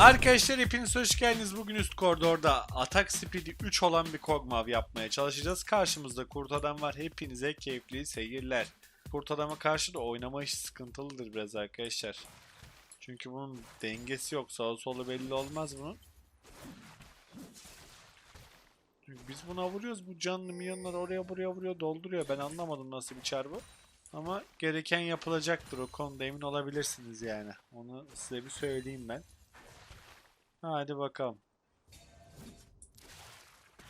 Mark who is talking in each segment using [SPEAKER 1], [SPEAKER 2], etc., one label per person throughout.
[SPEAKER 1] Arkadaşlar hepiniz hoş geldiniz. Bugün üst koridorda atak speed'i 3 olan bir kogmav yapmaya çalışacağız. Karşımızda kurt adam var. Hepinize keyifli seyirler. Kurt adama karşı da oynama işi sıkıntılıdır biraz arkadaşlar. Çünkü bunun dengesi yok. Sağa sola belli olmaz bunun. Çünkü biz buna vuruyoruz. Bu canlı milyonlar oraya buraya vuruyor dolduruyor. Ben anlamadım nasıl bir çar bu. Ama gereken yapılacaktır. O konuda emin olabilirsiniz yani. Onu size bir söyleyeyim ben. Hadi bakalım.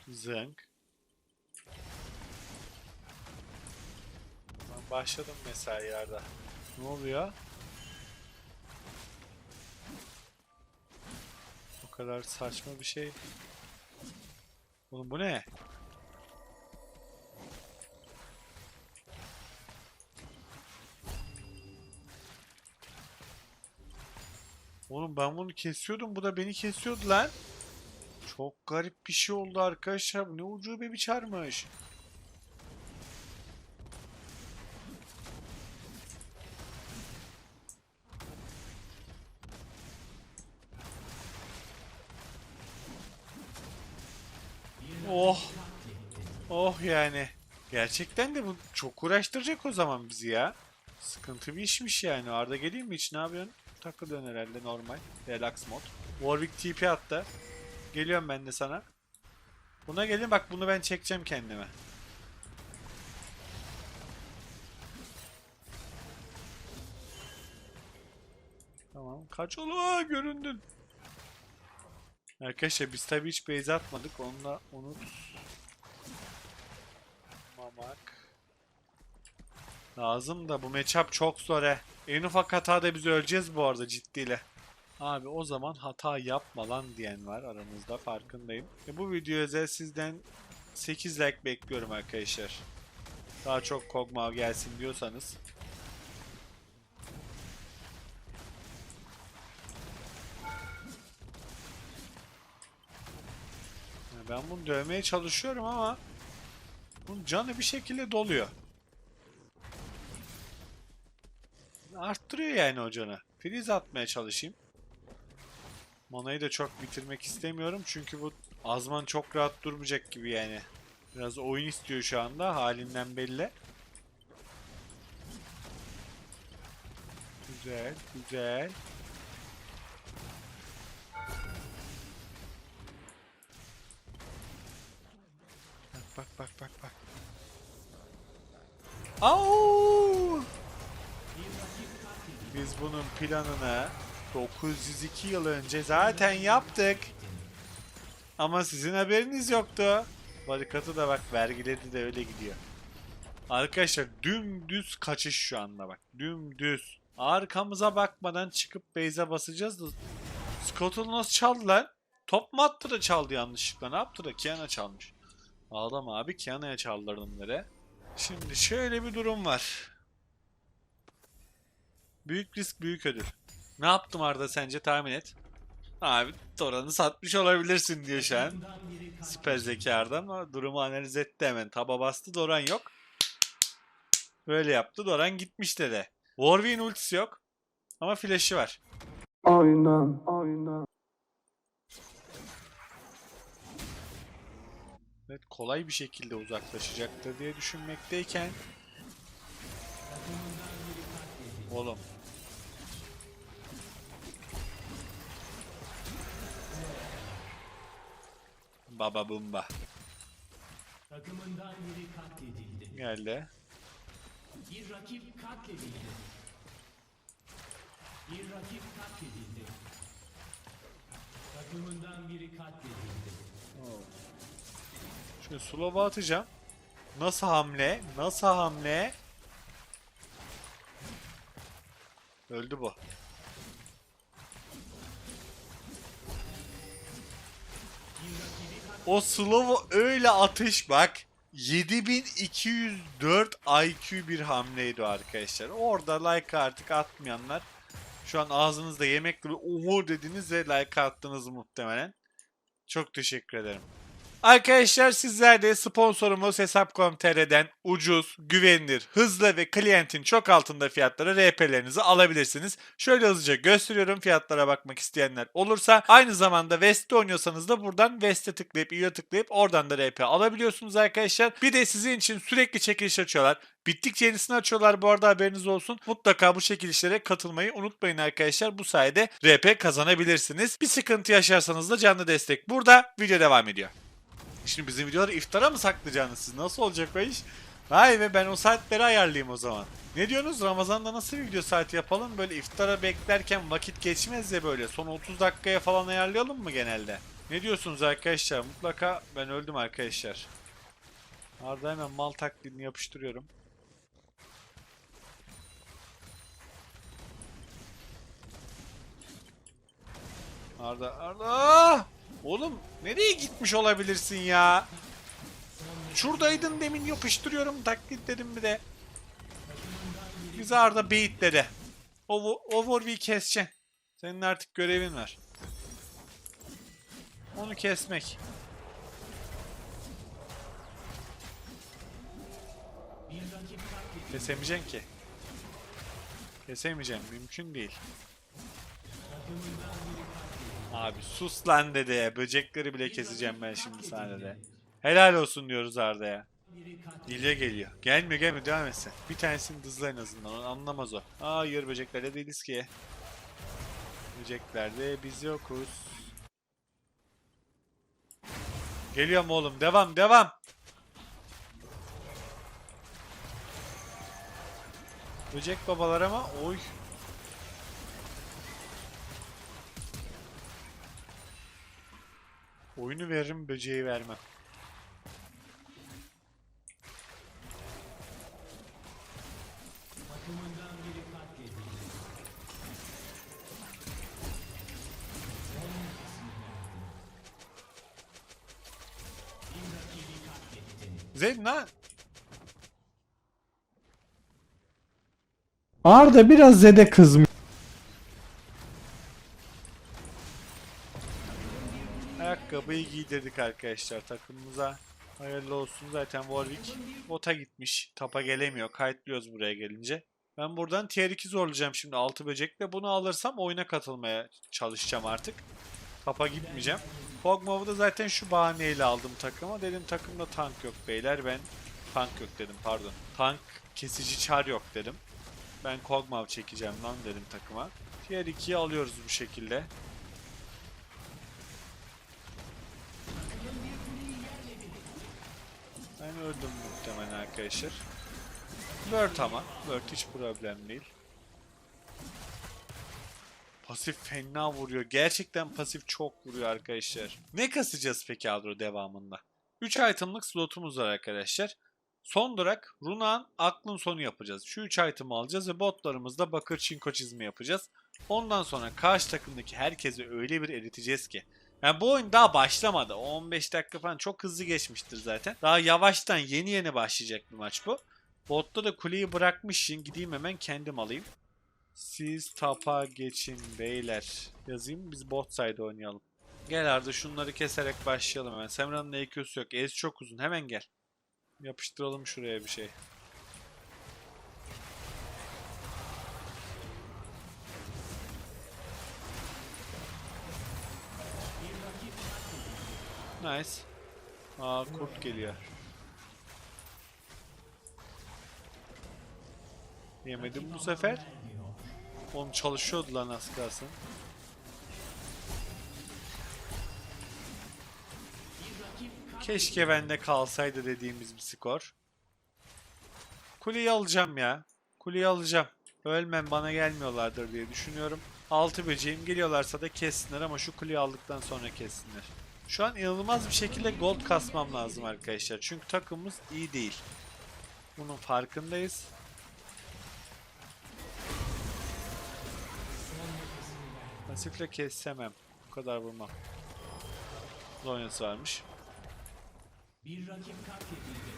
[SPEAKER 1] Zınk. Ben başladım mesai yerde. Ne oluyor? O kadar saçma bir şey. Oğlum bu ne? Oğlum ben bunu kesiyordum. Bu da beni kesiyordu lan. Çok garip bir şey oldu arkadaşlar. Bu Ne ucube bir çarmış. Oh. Oh yani. Gerçekten de bu çok uğraştıracak o zaman bizi ya. Sıkıntı bir işmiş yani. Arda geleyim mi hiç? Ne yapıyorsun? Takılıyorsun herhalde normal. Relax mod. Warwick TP attı. Geliyorum ben de sana. Buna gelin bak bunu ben çekeceğim kendime. Tamam. Kaç ola göründün. Arkadaşlar biz tabi hiç base atmadık. Onunla unut. Mamak. Lazım da bu matchup çok zor he. En ufak hatada biz öleceğiz bu arada ciddiyle. Abi o zaman hata yapma lan diyen var aramızda farkındayım. E bu video özel sizden 8 like bekliyorum arkadaşlar. Daha çok Kog'Maw gelsin diyorsanız. Ben bunu dövmeye çalışıyorum ama bunun canı bir şekilde doluyor. Arttırıyor yani canı. Freeze atmaya çalışayım. Manayı da çok bitirmek istemiyorum çünkü bu Azman çok rahat durmayacak gibi yani. Biraz oyun istiyor şu anda halinden belli. Güzel, güzel. Bak bak bak bak bak. Biz bunun planını 902 yıl önce zaten yaptık. Ama sizin haberiniz yoktu. Barikatı da bak vergiledi de öyle gidiyor. Arkadaşlar dümdüz kaçış şu anda bak. Dümdüz. Arkamıza bakmadan çıkıp base'e basacağız da Scott'u nasıl çaldı lan? Top mu attı da çaldı yanlışlıkla? Ne yaptı da? Kiana çalmış. Ağlama abi Kiana'ya çaldırdım nere? Şimdi şöyle bir durum var. Büyük risk büyük ödül. Ne yaptım Arda sence tahmin et. Abi Doran'ı satmış olabilirsin diyor şu an. Süper zeki Arda ama durumu analiz etti hemen. Taba bastı Doran yok. Böyle yaptı Doran gitmiş dedi. Warwick'in ultisi yok. Ama flash'i var.
[SPEAKER 2] Aynen, aynen.
[SPEAKER 1] Evet kolay bir şekilde uzaklaşacaktır diye düşünmekteyken Oğlum Baba bumba
[SPEAKER 3] Takımından biri katledildi.
[SPEAKER 1] geldi.
[SPEAKER 3] Bir rakip katledildi. Bir rakip katledildi. Takımından biri katledildi.
[SPEAKER 1] Şimdi slow'a atacağım. Nasıl hamle? Nasıl hamle? Öldü bu. O slow öyle atış bak. 7204 IQ bir hamleydi arkadaşlar. Orada like artık atmayanlar şu an ağzınızda yemek gibi oho dediniz ve like attınız muhtemelen. Çok teşekkür ederim. Arkadaşlar sizler de sponsorumuz Hesap.com.tr'den ucuz, güvenilir, hızlı ve klientin çok altında fiyatlara RP'lerinizi alabilirsiniz. Şöyle hızlıca gösteriyorum fiyatlara bakmak isteyenler olursa. Aynı zamanda West'te oynuyorsanız da buradan West'e tıklayıp üye tıklayıp oradan da RP alabiliyorsunuz arkadaşlar. Bir de sizin için sürekli çekiliş açıyorlar. Bittikçe yenisini açıyorlar bu arada haberiniz olsun. Mutlaka bu çekilişlere katılmayı unutmayın arkadaşlar. Bu sayede RP kazanabilirsiniz. Bir sıkıntı yaşarsanız da canlı destek burada. Video devam ediyor. Şimdi bizim videoları iftara mı saklayacaksınız siz? Nasıl olacak o iş? Vay be ben o saatleri ayarlayayım o zaman. Ne diyorsunuz? Ramazan'da nasıl bir video saati yapalım? Böyle iftara beklerken vakit geçmez ya böyle. Son 30 dakikaya falan ayarlayalım mı genelde? Ne diyorsunuz arkadaşlar? Mutlaka ben öldüm arkadaşlar. Arda hemen mal taklidini yapıştırıyorum. Arda Arda Oğlum nereye gitmiş olabilirsin ya? Şuradaydın demin yapıştırıyorum taklit dedim bir de. Bizi Arda beyitledi. O, o Warwick'i keseceksin. Senin artık görevin var. Onu kesmek. Kesemeyeceksin ki. Kesemeyeceğim. Mümkün değil. Abi sus lan dede. Böcekleri bile keseceğim ben şimdi sahnede. Helal olsun diyoruz Arda'ya. İlya geliyor. Gelmiyor gelmiyor devam etsin. Bir tanesini dızla en azından. Onu anlamaz o. Hayır böceklerde değiliz ki. Böceklerde biz yokuz. Geliyorum oğlum. Devam devam. Böcek babalar ama oy. Oyunu veririm, böceği vermem. Lan.
[SPEAKER 2] Arda biraz zede kızmış.
[SPEAKER 1] Ayakkabıyı giydirdik arkadaşlar takımımıza. Hayırlı olsun zaten Warwick bota gitmiş. Tapa gelemiyor. Kayıtlıyoruz buraya gelince. Ben buradan tier 2 zorlayacağım şimdi 6 böcekle. Bunu alırsam oyuna katılmaya çalışacağım artık. Tapa gitmeyeceğim. Kog'Maw'u da zaten şu bahaneyle aldım takıma. Dedim takımda tank yok beyler. Ben tank yok dedim pardon. Tank kesici çar yok dedim. Ben Kog'Maw çekeceğim lan dedim takıma. Tier 2'yi alıyoruz bu şekilde. Ben öldüm muhtemelen arkadaşlar. Word ama. Word hiç problem değil. Pasif fena vuruyor. Gerçekten pasif çok vuruyor arkadaşlar. Ne kasacağız peki Adro devamında? 3 itemlık slotumuz var arkadaşlar. Son durak Runa'nın aklın sonu yapacağız. Şu 3 item'ı alacağız ve botlarımızda bakır çinko çizme yapacağız. Ondan sonra karşı takımdaki herkesi öyle bir eriteceğiz ki. Yani bu oyun daha başlamadı. O 15 dakika falan çok hızlı geçmiştir zaten. Daha yavaştan yeni yeni başlayacak bir maç bu. Botta da kuleyi bırakmışsın. Gideyim hemen kendim alayım. Siz tapa geçin beyler. Yazayım biz bot side oynayalım. Gel Arda şunları keserek başlayalım hemen. Semra'nın EQ'su yok. Ez çok uzun. Hemen gel. Yapıştıralım şuraya bir şey. Nice. Aa kurt geliyor. Yemedim bu sefer. Oğlum çalışıyordu lan az kalsın. Keşke bende kalsaydı dediğimiz bir skor. Kuleyi alacağım ya. Kuleyi alacağım. Ölmem bana gelmiyorlardır diye düşünüyorum. Altı böceğim geliyorlarsa da kessinler ama şu kuleyi aldıktan sonra kessinler. Şu an inanılmaz bir şekilde gold kasmam lazım arkadaşlar. Çünkü takımımız iyi değil. Bunun farkındayız. Pasifle kesemem. Bu kadar vurmam. Zonyası varmış.
[SPEAKER 3] Bir rakip katledildi.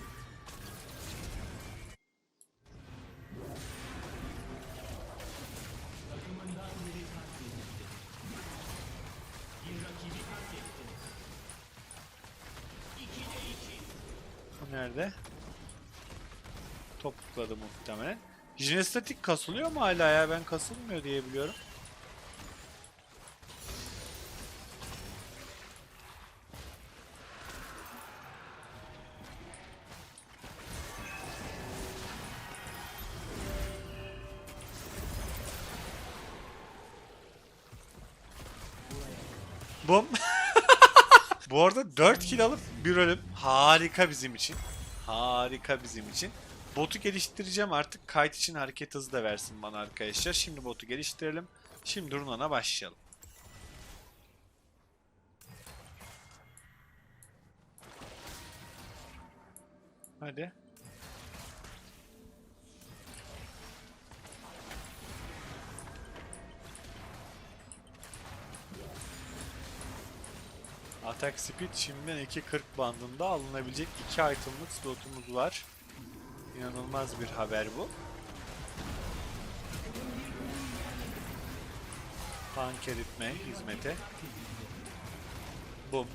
[SPEAKER 3] Takımından biri katledildi. Bir rakibi
[SPEAKER 1] Nerede? Topukladı muhtemelen. Jinestatik kasılıyor mu hala ya? Ben kasılmıyor diye biliyorum. 4 kill alıp bir ölüm. Harika bizim için. Harika bizim için. Botu geliştireceğim artık. Kite için hareket hızı da versin bana arkadaşlar. Şimdi botu geliştirelim. Şimdi Runan'a başlayalım. Hadi. Attack Speed şimdiden 2.40 bandında alınabilecek 2 itemlık slotumuz var. İnanılmaz bir haber bu. Tank eritme hizmete. Bum.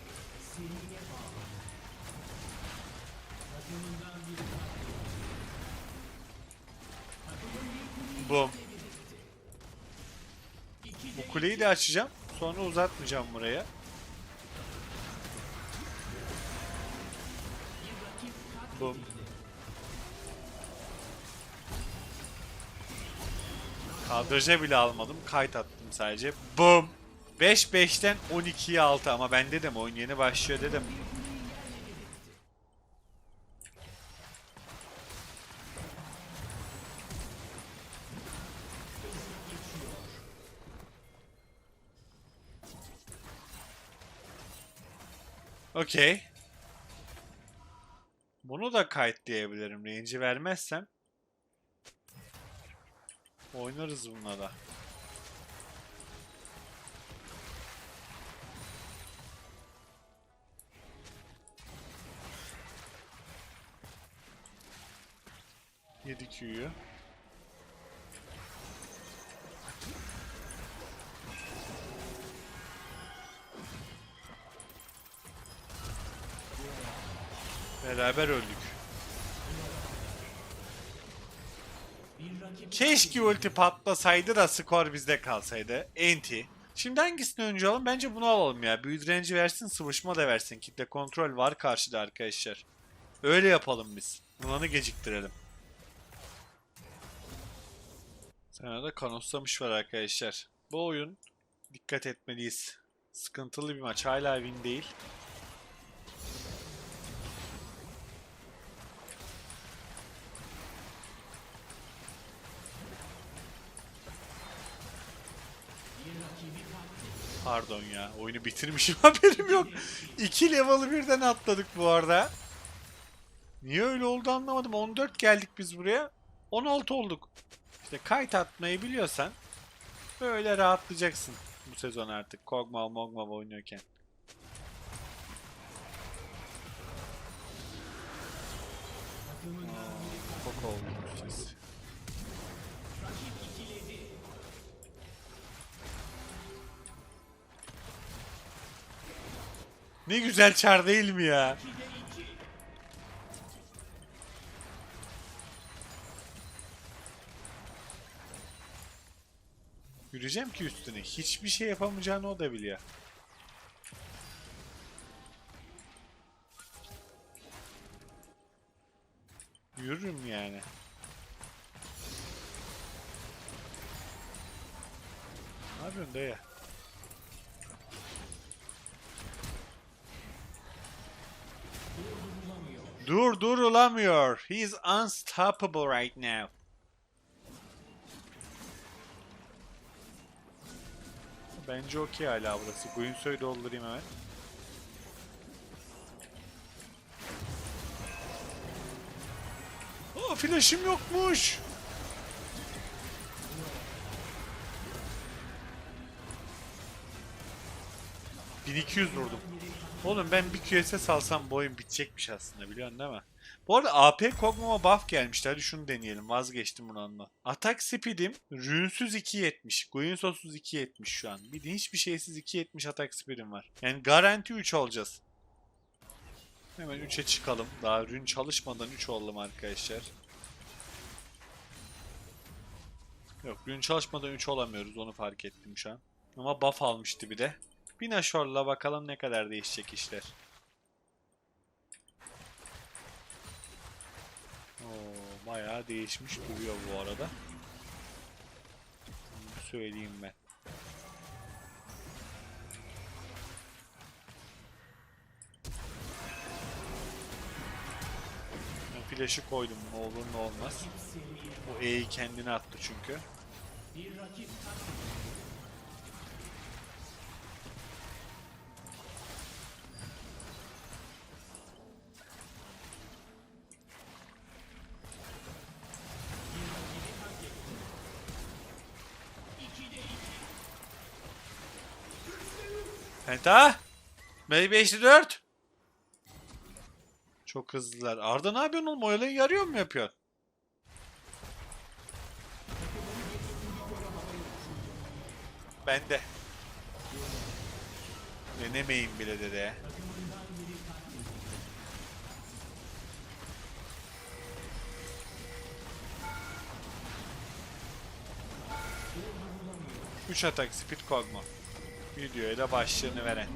[SPEAKER 1] Bum. Bu kuleyi de açacağım. Sonra uzatmayacağım buraya. Bum. Kadraja bile almadım. Kayıt attım sadece. Bum. 5-5'ten 12'ye 6 ama ben dedim oyun yeni başlıyor dedim. Okey. Bunu da kayıt diyebilirim. Range'i vermezsem. Oynarız bununla da. Yedi Q'yu. Beraber öldük.
[SPEAKER 3] Bir rakip
[SPEAKER 1] Keşke ulti patlasaydı da skor bizde kalsaydı. Enti. Şimdi hangisini önce alalım? Bence bunu alalım ya. Büyü direnci versin, sıvışma da versin. Kitle kontrol var karşıda arkadaşlar. Öyle yapalım biz. Bunanı geciktirelim. Sana da kanoslamış var arkadaşlar. Bu oyun dikkat etmeliyiz. Sıkıntılı bir maç. Hala win değil. Pardon ya. Oyunu bitirmişim haberim yok. İki level'ı birden atladık bu arada. Niye öyle oldu anlamadım. 14 geldik biz buraya. 16 olduk. İşte kayıt atmayı biliyorsan böyle rahatlayacaksın bu sezon artık. Kog'Maw Mog'Maw oynuyorken. Aa, Çok olmuşuz. Ne güzel çar değil mi ya? Yürüyeceğim ki üstüne. Hiçbir şey yapamayacağını o da biliyor. Yürürüm yani. Ne yapıyorsun dayı? Dur durulamıyor. He's unstoppable right now. Bence okey hala burası. Guinsoo'yu doldurayım hemen. Aa flash'im yokmuş. ...1200 vurdum. Oğlum ben bir QSS alsam bu oyun bitecekmiş aslında biliyorsun değil mi? Bu arada AP Kog'Maw'a buff gelmişti. Hadi şunu deneyelim. Vazgeçtim bunu. Atak speed'im rünsüz 2.70. Guinsos'uz 2.70 şu an. Bir de hiçbir şeysiz 2.70 atak speed'im var. Yani garanti 3 olacağız. Hemen 3'e çıkalım. Daha rün çalışmadan 3 oldum arkadaşlar. Yok rün çalışmadan 3 olamıyoruz onu fark ettim şu an. Ama buff almıştı bir de. Bir Nashor'la bakalım ne kadar değişecek işler. Oo, bayağı değişmiş duruyor bu arada. Bunu söyleyeyim. Ben Flash'ı koydum ne olur ne olmaz. Bu E'yi kendine attı çünkü.
[SPEAKER 3] Bir rakip katledildi. Bir rakibi katledildi. İkide iki.
[SPEAKER 1] Penta! Maybe 4 Çok hızlılar. Arda ne yapıyorsun oğlum? Oyalayı yarıyor mu yapıyor? Ben de. Denemeyin bile dede. Üç atak speed kogma. Videoya başlığını veren.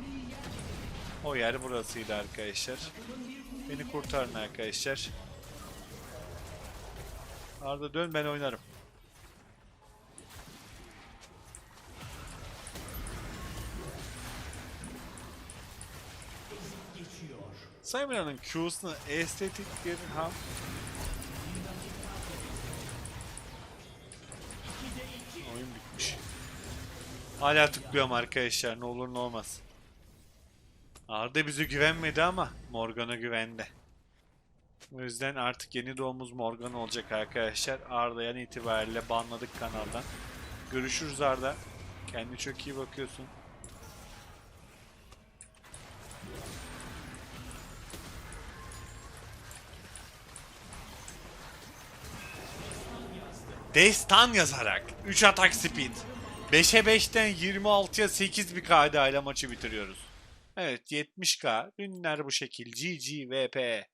[SPEAKER 1] O yer burasıydı arkadaşlar. Beni kurtarın arkadaşlar. Arda dön ben oynarım. Simon'ın Q'sunu estetik bir ham. Hala tıklıyorum arkadaşlar ne olur ne olmaz. Arda bize güvenmedi ama Morgan'a güvendi. O yüzden artık yeni doğumuz Morgan olacak arkadaşlar. Arda'yan itibariyle banladık kanaldan. Görüşürüz Arda. Kendine çok iyi bakıyorsun. Destan yazarak 3 atak speed. 5'e 5'ten 26'ya 8 bir KD ile maçı bitiriyoruz. Evet 70k. Ürünler bu şekil. GG VP.